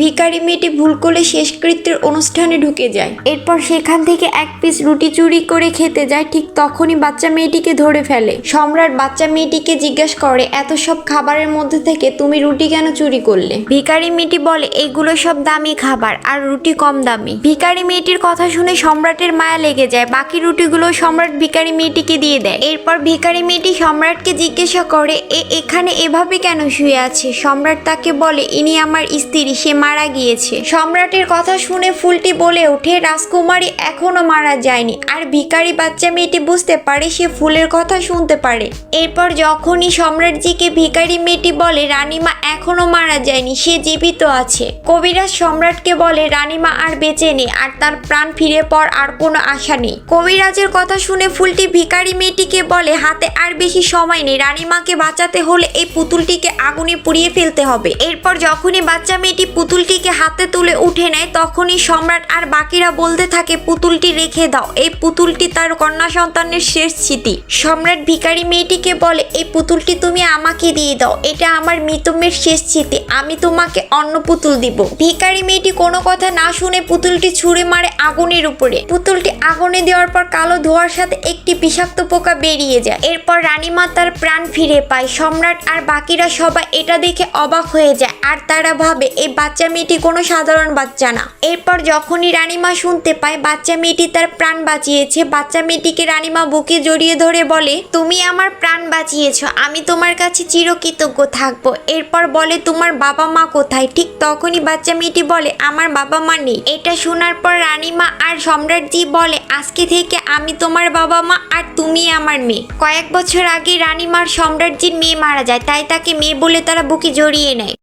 ভিখারি মেয়েটি ভুল করে শেষকৃত্যের অনুষ্ঠানে ঢুকে যায়। এরপর সেখান থেকে এক পিস রুটি চুরি করে খেতে যায় ঠিক তখনই বাচ্চা মেয়েটিকে ধরে ফেলে। সম্রাট বাচ্চা মেয়েটিকে জিজ্ঞেস করে এত সব খাবারের মধ্যে থেকে তুমি রুটি কেন চুরি করলে? ভিখারি মেয়েটি বলে এগুলো সব দামি খাবার আর রুটি কম দামি। ভিখারি মেয়েটির কথা শুনে সম্রাটের মায়া লেগে যায়। বাকি রুটিগুলো সম্রাট ভিখারি মেয়েটিকে দিয়ে দেয়। এরপর ভিখারি মেয়েটি সম্রাটকে জিজ্ঞাসা করে এ এখানে এভাবে কেন শুয়ে আছে সম্রাট তাকে বলে ইনি আমার স্ত্রী সে মারা গিয়েছে। সম্রাটের কথা শুনে ফুলটি বলে ওঠে, রাজকুমারী এখনও মারা যায়নি। আর ভিখারি বাচ্চা মেয়েটি বুঝতে পারে সে ফুলের কথা শুনতে পারে। এরপর যখনই সম্রাটজিকে ভিখারি মেয়েটি বলে, রানীমা এখনও মারা যায়নি, সে জীবিত আছে। কবিরাজ সম্রাটকে বলে, রানীমা আর বেঁচে নেই, আর তার প্রাণ ফিরে পর আর কোনো আশা নেই। কবিরাজের কথা শুনে ফুলটি ভিখারি মেয়েটিকে বলে, হাতে আর বেশি সময় নেই, রানীমাকে বাঁচাতে হলে এই পুতুলটিকে আগুনে পুড়িয়ে ফেলতে হবে। এরপর যখনই বাচ্চা মেয়েটি পুতুলটিকে হাতে তুলে উঠে নেয়, তখনই সম্রাট আর বাকিরা বলতে থাকে, পুতুলটি রেখে দাও। এই পুতুলটি তার কন্যা সন্তানের শেষ স্মৃতি। সম্রাট ভিখারি মেয়েটিকে বলে, এই পুতুলটি তুমি আমাকে দিয়ে দাও। এটা আমার মৃত মেয়ের শেষ স্মৃতি। আমি তোমাকে অন্য পুতুল দিব। ভিখারি মেয়েটি কোনো কথা না শুনে পুতুলটি ছুঁড়ে মারে আগুনের উপরে। পুতুলটি আগুনে দেওয়ার পর কালো ধোয়ার সাথে একটি বিষাক্ত পোকা বেরিয়ে যায়। এরপর রানীমা তার প্রাণ ফিরে পায়। সম্রাট আর বাকিরা সবাই এটা দেখে অবাক হয়ে যায়। আর তারা ভাবে এই বাচ্চা মেয়েটি কোনো সাধারণ বাচ্চা না। এরপর যখনই রানীমা শুনতে পায় বাচ্চা মেয়েটি তার প্রাণ বাঁচিয়েছে। বাচ্চা মেয়েটিকে রানীমা বুকে জড়িয়ে ধরে বলে, তুমি আমার প্রাণ বাঁচিয়েছ, আমি তোমার কাছে চিরকৃতজ্ঞ থাকব। এরপর বলে, তোমার বাবা মা কোথায়? ঠিক তখনই বাচ্চা মেয়েটি বলে, আমার বাবা মা নেই। এটা শোনার পর রানীমা আর সম্রাটজি বলে, আজকে থেকে আমি তোমার বাবা মা আর তুমি আমার মেয়ে। কয়েক বছর আগে রানীমার সম্রাটজির মেয়ে মারা যায়, তাই তাকে মেয়ে বলে তারা বুকে জড়িয়ে নেয়।